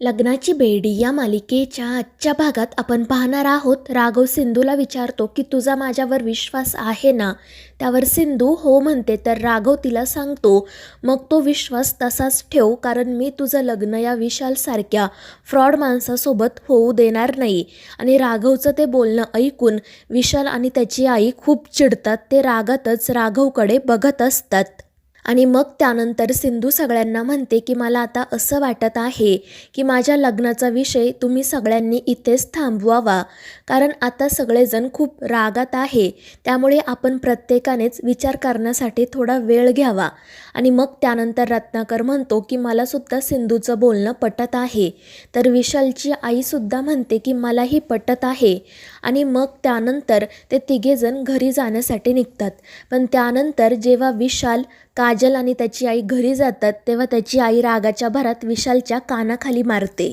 लग्नाची बेडी या मालिकेच्या आजच्या भागात आपण पाहणार आहोत. राघव सिंधूला विचारतो की तुझा माझ्यावर विश्वास आहे ना? त्यावर सिंधू हो म्हणते तर राघव तिला सांगतो मग तो विश्वास तसाच ठेव कारण मी तुझं लग्न या विशालसारख्या फ्रॉड माणसासोबत होऊ देणार नाही. आणि राघवचं ते बोलणं ऐकून विशाल आणि त्याची आई खूप चिडतात. ते रागातच राघवकडे बघत असतात. आणि मग त्यानंतर सिंधू सगळ्यांना म्हणते की मला आता असं वाटत आहे की माझ्या लग्नाचा विषय तुम्ही सगळ्यांनी इथेच थांबवावा. कारण आता सगळेजण खूप रागात आहे. त्यामुळे आपण प्रत्येकानेच विचार करण्यासाठी थोडा वेळ घ्यावा. आणि मग त्यानंतर रत्नाकर म्हणतो की मलासुद्धा सिंधूचं बोलणं पटत आहे. तर विशालची आईसुद्धा म्हणते की मलाही पटत आहे. आणि मग त्यानंतर ते तिघेजण घरी जाण्यासाठी निघतात. पण त्यानंतर जेव्हा विशाल काजल आणि त्याची आई घरी जातात तेव्हा त्याची आई रागाच्या भरात विशालच्या कानाखाली मारते.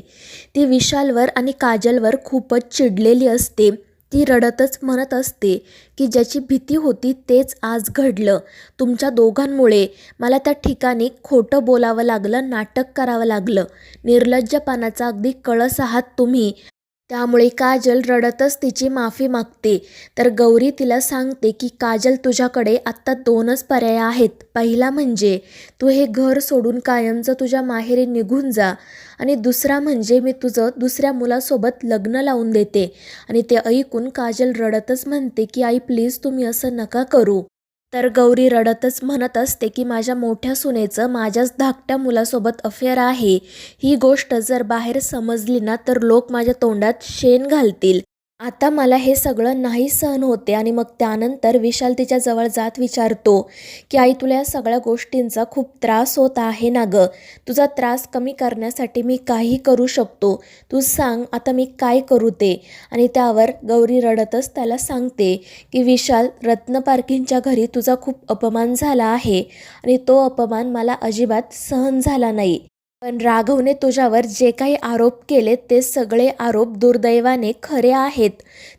ती विशालवर आणि काजलवर खूपच चिडलेली असते. ती रडतच म्हणत असते की ज्याची भीती होती तेच आज घडलं. तुमच्या दोघांमुळे मला त्या ठिकाणी खोटं बोलावं लागलं नाटक करावं लागलं. निर्लज्जपणाचा अगदी कळस आहात तुम्ही. त्यामुळे काजल रडतच तिची माफी मागते. तर गौरी तिला सांगते की काजल तुझ्याकडे आत्ता दोनच पर्याय आहेत. पहिला म्हणजे तू हे घर सोडून कायमचं तुझ्या माहेरी निघून जा. आणि दुसरा म्हणजे मी तुझं दुसऱ्या मुलासोबत लग्न लावून देते. आणि ते ऐकून काजल रडतच म्हणते की आई प्लीज तुम्ही असं नका करू. तर गौरी रडतच म्हणत असते की माझ्या मोठ्या सुनेचं माझ्याच धाकट्या मुलासोबत अफेअर आहे. ही गोष्ट जर बाहेर समजली ना तर लोक माझ्या तोंडात शेण घालतील. आता मला हे सगळं नाही सहन होते आणि मग त्यानंतर विशाल तिच्या जवळ जात विचारतो की आई तुला या सगळ्या गोष्टींचा खूप त्रास होत आहे ना गं? तुझा त्रास कमी करण्यासाठी मी काही करू शकतो. तू सांग आता मी काय करू ते? आणि त्यावर गौरी रडतच त्याला सांगते की विशाल रत्न पार्किंगच्या घरी तुझा खूप अपमान झाला आहे आणि तो अपमान मला अजिबात सहन झाला नाही. पण राघवने तुझ्यावर जे काही आरोप केले ते सगळे आरोप दुर्दैवाने खरे आहेत.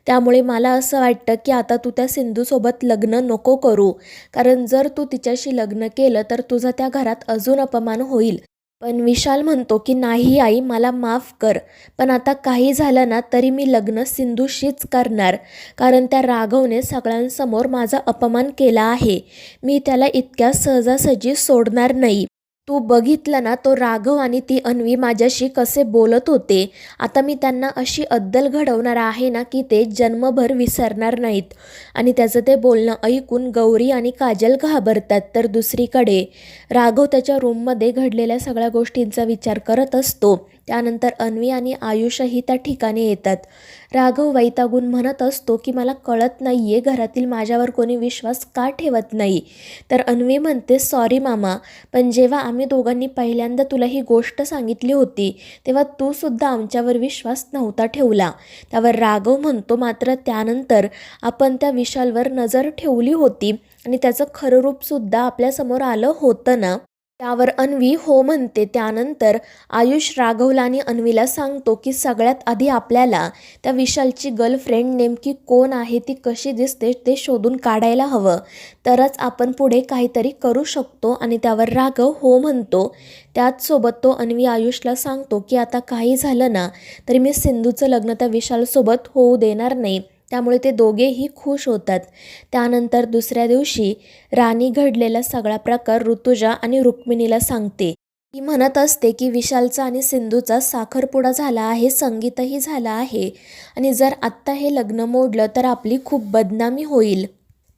त्यामुळे मला असं वाटतं की आता तू त्या सिंधूसोबत लग्न नको करू. कारण जर तू तिच्याशी लग्न केलं तर तुझा त्या घरात अजून अपमान होईल. पण विशाल म्हणतो की नाही आई मला माफ कर. पण आता काही झालं ना तरी मी लग्न सिंधूशीच करणार. कारण त्या राघवने सगळ्यांसमोर माझा अपमान केला आहे. मी त्याला इतक्या सहजासहजी सोडणार नाही. तू बघितलं ना तो राघव आणि ती अन्वी माझ्याशी कसे बोलत होते. आता मी त्यांना अशी अद्दल घडवणार आहे ना की ते जन्मभर विसरणार नाहीत. आणि त्याचं ते बोलणं ऐकून गौरी आणि काजल घाबरतात तर दुसरीकडे. राघव त्याच्या रूममध्ये घडलेल्या सगळ्या गोष्टींचा विचार करत असतो. त्यानंतर अन्वी आणि आयुषही त्या ठिकाणी येतात. राघव वैतागून म्हणत असतो की मला कळत नाही आहे घरातील माझ्यावर कोणी विश्वास का ठेवत नाही? तर अन्वी म्हणते सॉरी मामा पण जेव्हा आम्ही दोघांनी पहिल्यांदा तुला ही गोष्ट सांगितली होती तेव्हा तू सुद्धा आमच्यावर विश्वास नव्हता ठेवला. त्यावर राघव म्हणतो मात्र त्यानंतर आपण त्या विशालवर नजर ठेवली होती आणि त्याचं खरं रूपसुद्धा आपल्यासमोर आलं होतं ना? त्यावर अन्वी हो म्हणते त्यानंतर आयुष राघवला आणि अन्वीला सांगतो की सगळ्यात आधी आपल्याला त्या विशालची गर्लफ्रेंड नेमकी कोण आहे ती कशी दिसते ते शोधून काढायला हवं. तरच आपण पुढे काहीतरी करू शकतो आणि त्यावर राघव हो म्हणतो. त्याचसोबत तो अन्वी आयुषला सांगतो की आता काही झालं ना तरी मी सिंधूचं लग्न त्या विशालसोबत होऊ देणार नाही. त्यामुळे ते दोघेही खुश होतात. त्यानंतर दुसऱ्या दिवशी राणी घडलेला सगळा प्रकार ऋतुजा आणि रुक्मिणीला सांगते. ती म्हणत असते की विशालचा आणि सिंधूचा साखरपुडा झाला आहे संगीतही झाला आहे. आणि जर आत्ता हे लग्न मोडलं तर आपली खूप बदनामी होईल.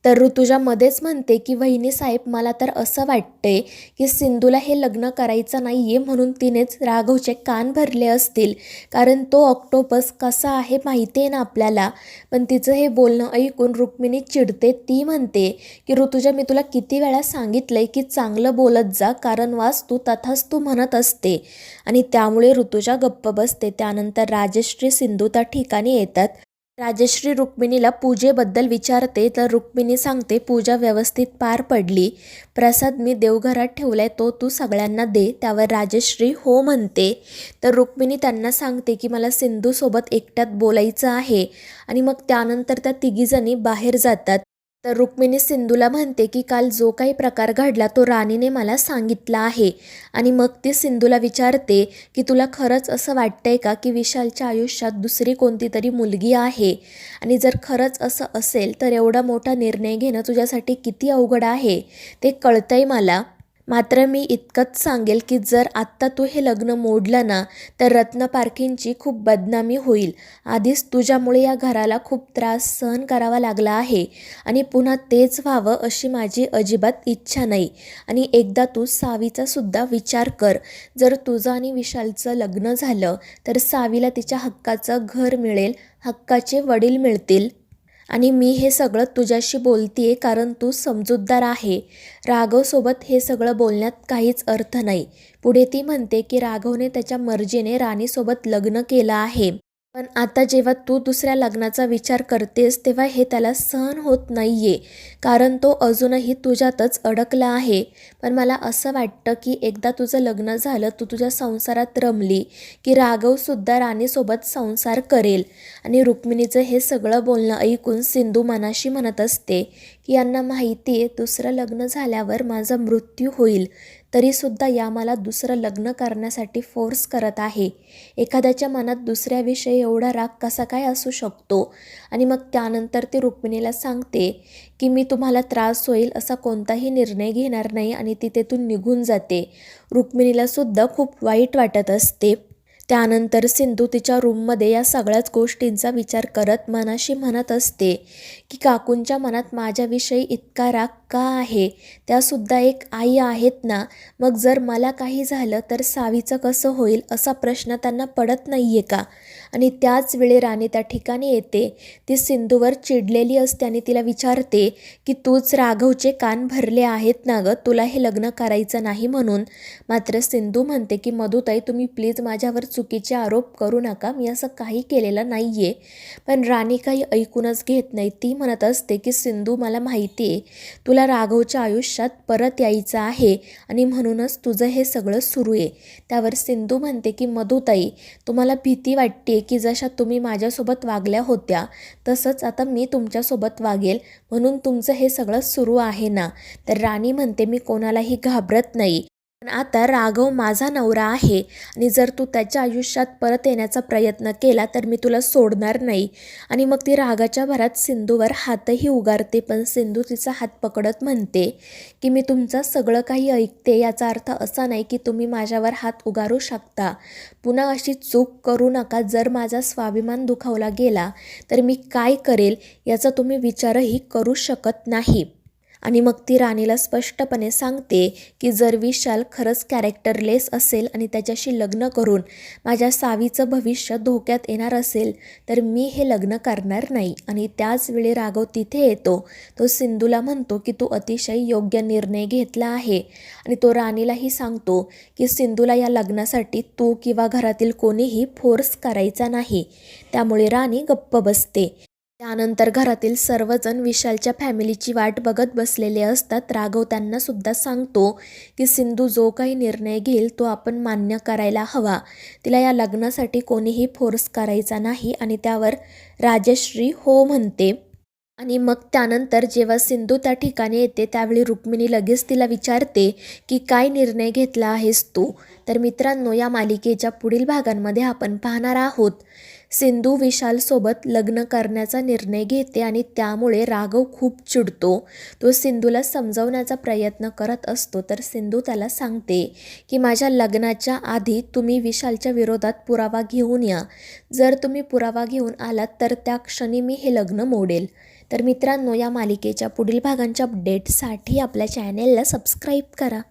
तर ऋतुजा मध्येच म्हणते की वहिनी साहेब मला तर असं वाटतंय की सिंधूला हे लग्न करायचं नाही आहे म्हणून तिनेच राघवचे कान भरले असतील. कारण तो ऑक्टोपस कसा आहे माहिती आहे ना आपल्याला. पण तिचं हे बोलणं ऐकून रुक्मिणी चिडते. ती म्हणते की ऋतुजा मी तुला किती वेळा सांगितलंय की चांगलं बोलत जा. कारण वास तू तथाच तू म्हणत असते. आणि त्यामुळे ऋतुजा गप्प बसते. त्यानंतर राजश्री सिंधू त्या ठिकाणी येतात. राजश्री रुक्मिणीला पूजेबद्दल विचारते तर रुक्मिणी सांगते पूजा व्यवस्थित पार पडली. प्रसाद मी देवघरात ठेवलाय तो तू सगळ्यांना दे त्यावर राजश्री हो म्हणते. तर रुक्मिणी त्यांना सांगते की मला सिंधूसोबत एकट्यात बोलायचं आहे. आणि मग त्यानंतर त्या तिघीजणी बाहेर जातात. तर रुक्मिणी सिंधूला म्हणते की काल जो काही प्रकार घडला तो राणीने मला सांगितला आहे. आणि मग ती सिंधूला विचारते की तुला खरंच असं वाटतंय का की विशालच्या आयुष्यात दुसरी कोणती तरी मुलगी आहे? आणि जर खरंच असं असेल तर एवढा मोठा निर्णय घेणं तुझ्यासाठी किती अवघड आहे? ते कळतंय मला. मात्र मी इतकंच सांगेल की जर आत्ता तू हे लग्न मोडलं ना तर रत्न पारखींची खूप बदनामी होईल. आधीच तुझ्यामुळे या घराला खूप त्रास सहन करावा लागला आहे आणि पुन्हा तेच व्हावं अशी माझी अजिबात इच्छा नाही. आणि एकदा तू सावीचा सुद्धा विचार कर. जर तुझं आणि विशालचं लग्न झालं तर सावीला तिच्या हक्काचं घर मिळेल हक्काचे वडील मिळतील. आणि मी हे सगळं तुझ्याशी बोलतीये कारण तू समजूतदार आहे. राघवसोबत हे सगळं बोलण्यात काहीच अर्थ नाही. पुढे ती म्हणते की राघवने त्याच्या मर्जीने राणीसोबत लग्न केलं आहे. पण आता जेव्हा तू दुसऱ्या लग्नाचा विचार करतेस तेव्हा हे त्याला सहन होत नाही आहे कारण तो अजूनही तुझ्यातच अडकला आहे. पण मला असं वाटतं की एकदा तुझं लग्न झालं तू तुझ्या संसारात रमली की राघवसुद्धा राणीसोबत संसार करेल. आणि रुक्मिणीचं हे सगळं बोलणं ऐकून सिंधू मनाशी म्हणत असते यांना माहिती आहे दुसरं लग्न झाल्यावर माझा मृत्यू होईल. तरीसुद्धा या मला दुसरं लग्न करण्यासाठी फोर्स करत आहे. एखाद्याच्या मनात दुसऱ्याविषयी एवढा राग कसा काय असू शकतो? आणि मग त्यानंतर ती रुक्मिणीला सांगते की मी तुम्हाला त्रास होईल असा कोणताही निर्णय घेणार नाही आणि ती तेथून निघून जाते. रुक्मिणीलासुद्धा खूप वाईट वाटत असते. त्यानंतर सिंधू तिच्या रूममध्ये या सगळ्याच गोष्टींचा विचार करत मनाशी म्हणत असते की काकूंच्या मनात माझ्याविषयी इतका राग का आहे? त्यासुद्धा एक आई आहेत ना? मग जर मला काही झालं तर सावीचं कसं होईल असा प्रश्न त्यांना पडत नाही आहे का? आणि त्याच वेळी राणी त्या ठिकाणी येते. ती सिंधूवर चिडलेली असते आणि तिला विचारते की तूच राघवचे कान भरले आहेत ना गं? तुला हे लग्न करायचं नाही म्हणून. मात्र सिंधू म्हणते की मधुताई तुम्ही प्लीज माझ्यावर चुकीचे आरोप करू नका. मी असं काही केलेलं नाही आहे पण राणी काही ऐकूनच घेत नाही. ती म्हणत असते की सिंधू मला माहिती आहे. तुला राघवच्या आयुष्यात परत यायचं आहे आणि म्हणूनच तुझं हे सगळं सुरू आहे. त्यावर सिंधू म्हणते की मधुताई तुम्हाला भीती वाटते की जशा तुम्ही माझ्यासोबत वागल्या होत्या तसंच आता मी तुमच्यासोबत वागेल म्हणून तुमचं हे सगळं सुरू आहे ना? तर राणी म्हणते मी कोणालाही घाबरत नाही. पण आता राघव माझा नवरा आहे आणि जर तू त्याच्या आयुष्यात परत येण्याचा प्रयत्न केला तर मी तुला सोडणार नाही. आणि मग ती रागाच्या भरात सिंधूवर हातही उगारते पण सिंधू तिचा हात पकडत म्हणते की मी तुमचं सगळं काही ऐकते याचा अर्थ असा नाही की तुम्ही माझ्यावर हात उगारू शकता. पुन्हा अशी चूक करू नका. जर माझा स्वाभिमान दुखावला गेला तर मी काय करेल याचा तुम्ही विचारही करू शकत नाही. आणि मग ती राणीला स्पष्टपणे सांगते की जर विशाल खरंच कॅरेक्टरलेस असेल आणि त्याच्याशी लग्न करून माझ्या सावीचं भविष्य धोक्यात येणार असेल तर मी हे लग्न करणार नाही. आणि त्याच वेळी राघव तिथे येतो. तो सिंधूला म्हणतो की तू अतिशय योग्य निर्णय घेतला आहे. आणि तो राणीलाही सांगतो की सिंधूला या लग्नासाठी तू किंवा घरातील कोणीही फोर्स करायचा नाही. त्यामुळे राणी गप्प बसते. त्यानंतर घरातील सर्वजण विशालच्या फॅमिलीची वाट बघत बसलेले असतात. राघव त्यांना सुद्धा सांगतो की सिंधू जो काही निर्णय घेईल तो आपण मान्य करायला हवा. तिला या लग्नासाठी कोणीही फोर्स करायचा नाही आणि त्यावर राजश्री हो म्हणते. आणि मग त्यानंतर जेव्हा सिंधू त्या ठिकाणी येते त्यावेळी रुक्मिणी लगेच तिला विचारते की काय निर्णय घेतला आहेस तू? तर मित्रांनो या मालिकेच्या पुढील भागांमध्ये आपण पाहणार आहोत. सिंधू विशालसोबत लग्न करण्याचा निर्णय घेते आणि त्यामुळे राघव खूप चिडतो. तो सिंधूला समजवण्याचा प्रयत्न करत असतो. तर सिंधू त्याला सांगते की माझ्या लग्नाच्या आधी तुम्ही विशालच्या विरोधात पुरावा घेऊन या. जर तुम्ही पुरावा घेऊन आलात तर त्या क्षणी मी हे लग्न मोडेल. तर मित्रांनो या मालिकेच्या पुढील भागांच्या अपडेटसाठी आपल्या चॅनेलला सबस्क्राईब करा.